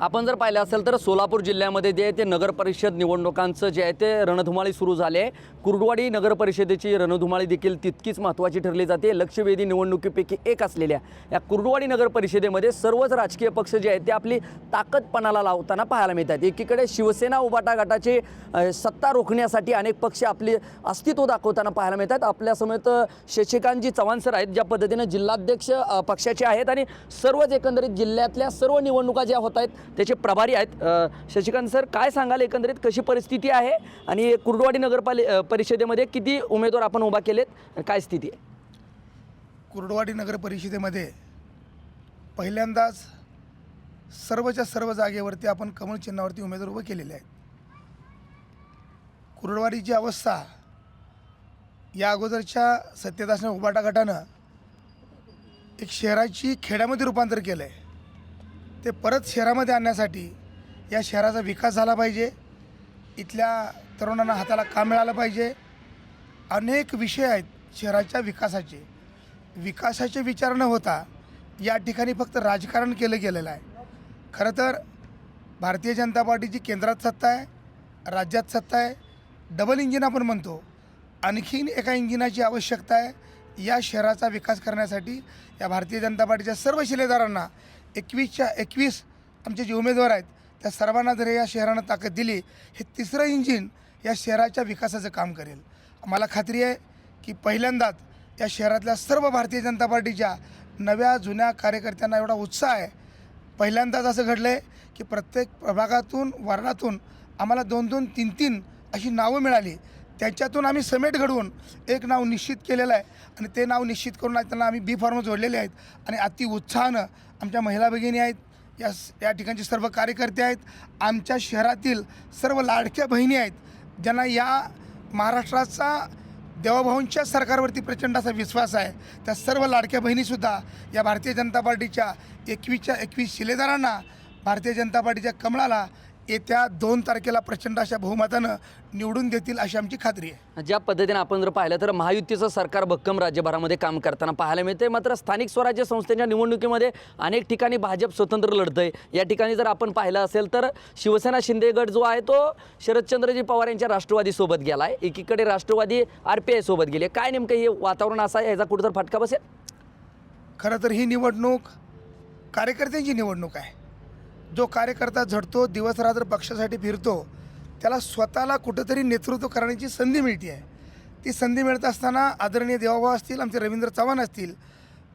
आपण जर पाहिलं असेल तर सोलापूर जिल्ह्यामध्ये जे आहे ते नगरपरिषद निवडणुकांचं जे आहे ते रणधुमाळी सुरू झाले आहे. कुर्डवाडी नगरपरिषदेची रणधुमाळी देखील तितकीच महत्त्वाची ठरली जाते. लक्षवेधी निवडणुकीपैकी एक असलेल्या या कुर्डवाडी नगरपरिषदेमध्ये सर्वच राजकीय पक्ष जे आहेत ते आपली ताकदपणाला लावताना पाहायला मिळतात. एकीकडे शिवसेना उबाटा गटाची सत्ता रोखण्यासाठी अनेक पक्ष आपले अस्तित्व दाखवताना पाहायला मिळतात. आपल्यासमोर शशिकांतजी चव्हाण सर आहेत ज्या पद्धतीनं जिल्हाध्यक्ष पक्षाचे आहेत आणि सर्वच एकंदरीत जिल्ह्यातल्या सर्व निवडणुका ज्या होत आहेत त्याचे प्रभारी आहेत. शशिकांत सर काय सांगाल एकंदरीत? कशी परिस्थिती आहे? आणि कुर्डवाडी नगरपालि परिषदेमध्ये किती उमेदवार आपण उभा केलेत? काय स्थिती आहे? कुर्डवाडी नगर परिषदेमध्ये पहिल्यांदाच सर्वच्या सर्व जागेवरती आपण कमळ चिन्हावरती उमेदवार उभे केलेले आहेत. कुर्डवाडीची अवस्था या अगोदरच्या सत्तेत असणाऱ्या उबाटा गटानं एक शहराची खेड्यामध्ये रूपांतर केलं आहे ते परत शहरामध्ये आणण्यासाठी या शहराचा विकास झाला पाहिजे. इथल्या तरुणांना हाताला काम मिळालं पाहिजे. अनेक विषय आहेत शहराच्या विकासाचे. विकासाचे विचार न होता या ठिकाणी फक्त राजकारण केलं गेलेलं आहे. खरं तर भारतीय जनता पार्टीची केंद्रात सत्ता आहे राज्यात सत्ता आहे. डबल इंजिन आपण म्हणतो. आणखीन एका इंजिनाची आवश्यकता आहे. या शहराचा विकास करण्यासाठी या भारतीय जनता पार्टीच्या सर्व शिलेदारांना एकवीसच्या एकवीस आमचे जे उमेदवार आहेत त्या सर्वांना जर या शहरानं ताकद दिली हे तिसरं इंजिन या शहराच्या विकासाचं काम करेल. मला खात्री आहे की पहिल्यांदाच या शहरातल्या सर्व भारतीय जनता पार्टीच्या नव्या जुन्या कार्यकर्त्यांना एवढा उत्साह आहे. पहिल्यांदाच असं घडलं आहे की प्रत्येक प्रभागातून वर्णातून आम्हाला दोन दोन तीन तीन अशी नावं मिळाली. त्याच्यातून आम्ही समेट घडवून एक नाव निश्चित केलेलं आहे. आणि ते नाव निश्चित करून त्यांना आम्ही बी फॉर्म जोडलेले आहेत. आणि अति उत्साहानं आमच्या महिला भगिनी आहेत. या या ठिकाणचे सर्व कार्यकर्ते आहेत. आमच्या शहरातील सर्व लाडक्या बहिणी आहेत. ज्यांना या महाराष्ट्राचा देवाभाऊंच्या सरकारवरती प्रचंड असा विश्वास आहे. त्या सर्व लाडक्या बहिणीसुद्धा या भारतीय जनता पार्टीच्या एकवीसच्या एकवीस शिलेदारांना भारतीय जनता पार्टीच्या कमळाला येत्या दोन तारखेला प्रचंड अशा बहुमतानं निवडून देतील अशी आमची खात्री आहे. ज्या पद्धतीने आपण जर पाहिलं तर महायुतीचं सरकार भक्कम राज्यभरामध्ये काम करताना पाहायला मिळते मात्र स्थानिक स्वराज्य संस्थेच्या निवडणुकीमध्ये अनेक ठिकाणी भाजप स्वतंत्र लढतंय. या ठिकाणी जर आपण पाहिलं असेल तर शिवसेना शिंदे गट जो आहे तो शरदचंद्रजी पवार यांच्या राष्ट्रवादीसोबत गेला आहे एकीकडे राष्ट्रवादी आर पी आयसोबत गेले काय नेमकं हे वातावरण असं आहे याचा कुठं फटका बसेल? खरं तर ही निवडणूक कार्यकर्त्यांची निवडणूक आहे. जो कार्यकर्ता झडतो दिवस रात्र पक्षासाठी फिरतो त्याला स्वतःला कुठंतरी नेतृत्व करण्याची संधी मिळते आहे. ती संधी मिळत असताना आदरणीय देवाभाऊ असतील आमचे रवींद्र चव्हाण असतील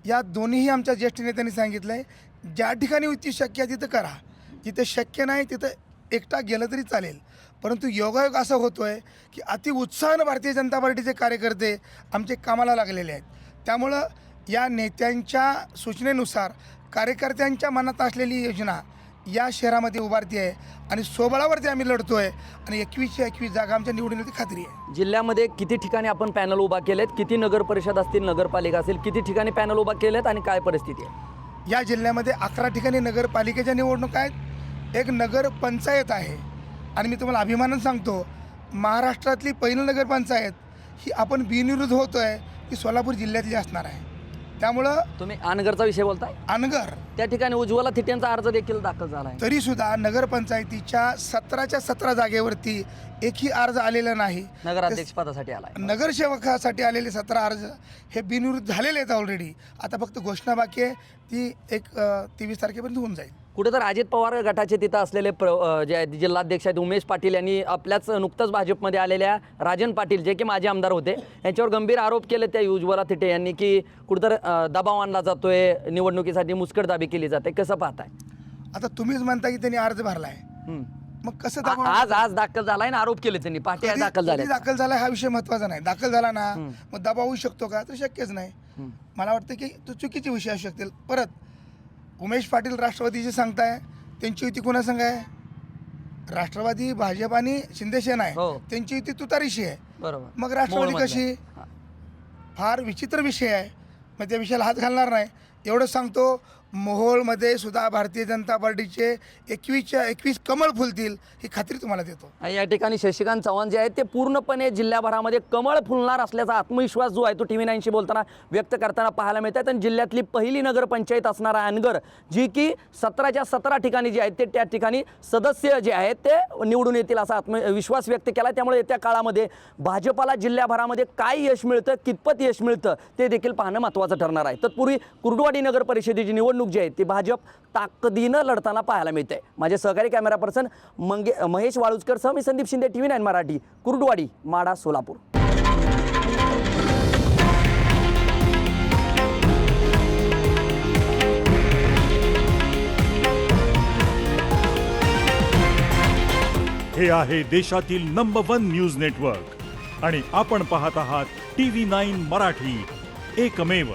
या दोन्हीही आमच्या ज्येष्ठ नेत्यांनी सांगितलं आहे ज्या ठिकाणी युती शक्य आहे तिथं करा. जिथे शक्य नाही तिथं एकटा गेलं तरी चालेल. परंतु योगायोग असं होतो आहे की अति उत्साहानं भारतीय जनता पार्टीचे कार्यकर्ते आमचे कामाला लागलेले आहेत. त्यामुळं या नेत्यांच्या सूचनेनुसार कार्यकर्त्यांच्या मनात असलेली योजना या शहरामध्ये उभारती आहे आणि सोबळावरती आम्ही लढतो आहे आणि एकवीसशे एकवीस जागा आमच्या निवडून येण्याची खात्री आहे. जिल्ह्यामध्ये किती ठिकाणी आपण पॅनल उभा केलेत? किती नगर परिषद असतील नगरपालिका असेल किती ठिकाणी पॅनल उभा केलेत आणि काय परिस्थिती आहे? या जिल्ह्यामध्ये अकरा ठिकाणी नगरपालिकेच्या निवडणुका आहेत एक नगर पंचायत आहे. आणि मी तुम्हाला अभिमानानं सांगतो महाराष्ट्रातली पहिली नगरपंचायत ही आपण बिनविरुद्ध होतो आहे ती सोलापूर जिल्ह्यातली असणार आहे. त्यामुळं तुम्ही अनगरचा विषय बोलताय? अनगर. त्या ठिकाणी उज्ज्वला थिटेंचा अर्ज देखील दाखल झाला आहे तरीसुद्धा नगरपंचायतीच्या सतराच्या सतरा जागेवरती एकही अर्ज आलेला नाही. नगराध्यक्ष पदासाठी आला नगरसेवकासाठी आलेले सतरा अर्ज हे बिनविरुद्ध झालेले आहेत ऑलरेडी आता फक्त घोषणा बाकी आहे. ती एक तेवीस तारखेपर्यंत होऊन जाईल. कुठे तर अजित पवार गटाचे तिथं असलेले प्र जे आहेत जिल्हाध्यक्ष आहेत उमेश पाटील यांनी आपल्याच नुकतंच भाजपमध्ये आलेल्या राजन पाटील जे की माजी आमदार होते यांच्यावर गंभीर आरोप केले त्या उज्ज्वला थिटे यांनी की कुठंतर दबाव आणला जातोय निवडणुकीसाठी मुस्कटदाबी केली जाते. कसं पाहताय? आता तुम्हीच म्हणता की त्यांनी अर्ज भरलाय. हम्म. मग कसं दाखवणार? आज आज दाखल झालाय ना आरोप केले त्यांनी. कधी- दाखल झाले कधी दाखल झाला हा विषय महत्त्वाचा नाही. दाखल झाला ना मग दबाव होऊ शकतो का? तर शक्यच नाही. मला वाटतं की तो चुकीचे विषय असू शकतील. परत उमेश पाटील राष्ट्रवादीचे सांगताय त्यांची युती कोणा संघ आहे राष्ट्रवादी भाजप आणि शिंदेसेना हो. आहे त्यांची युती तुतारीशी आहे बरोबर मग राष्ट्रवादी. कशी हा. फार विचित्र विषय आहे मग त्या विषयाला हात घालणार नाही एवढं सांगतो मोहोळमध्ये सुद्धा भारतीय जनता पार्टीचे एकवीसच्या एकवीस कमळ फुलतील ही खात्री तुम्हाला देतो. आणि या ठिकाणी शशिकांत चव्हाण जे आहेत ते पूर्णपणे जिल्ह्याभरामध्ये कमळ फुलणार असल्याचा आत्मविश्वास जो आहे तो टी व्ही नाईनशी बोलताना व्यक्त करताना पाहायला मिळतात आणि जिल्ह्यातली पहिली नगरपंचायत असणारा अनगर जी की सतराच्या सतरा ठिकाणी जे आहेत ते त्या ठिकाणी सदस्य जे आहेत ते निवडून येतील असा आत्मविश्वास व्यक्त केला. त्यामुळे येत्या काळामध्ये भाजपाला जिल्ह्याभरामध्ये काय यश मिळतं कितपत यश मिळतं ते देखील पाहणं महत्त्वाचं ठरणार आहे. तत्पूर्वी कुर्डवाडी नगर परिषदेची निवडणूक निवडणूक जी आहे ती भाजप ताकदीनं लढताना पाहायला मिळते. माझे सहकारी कॅमेरा पर्सन मंगे महेश वाळुजकर सह मी Sandeep Shinde T V nine Marathi Kurduwadi Madha Solapur. हे आहे देशातील नंबर वन न्यूज नेटवर्क आणि आपण पाहत आहात टी व्ही नाईन मराठी. एकमेव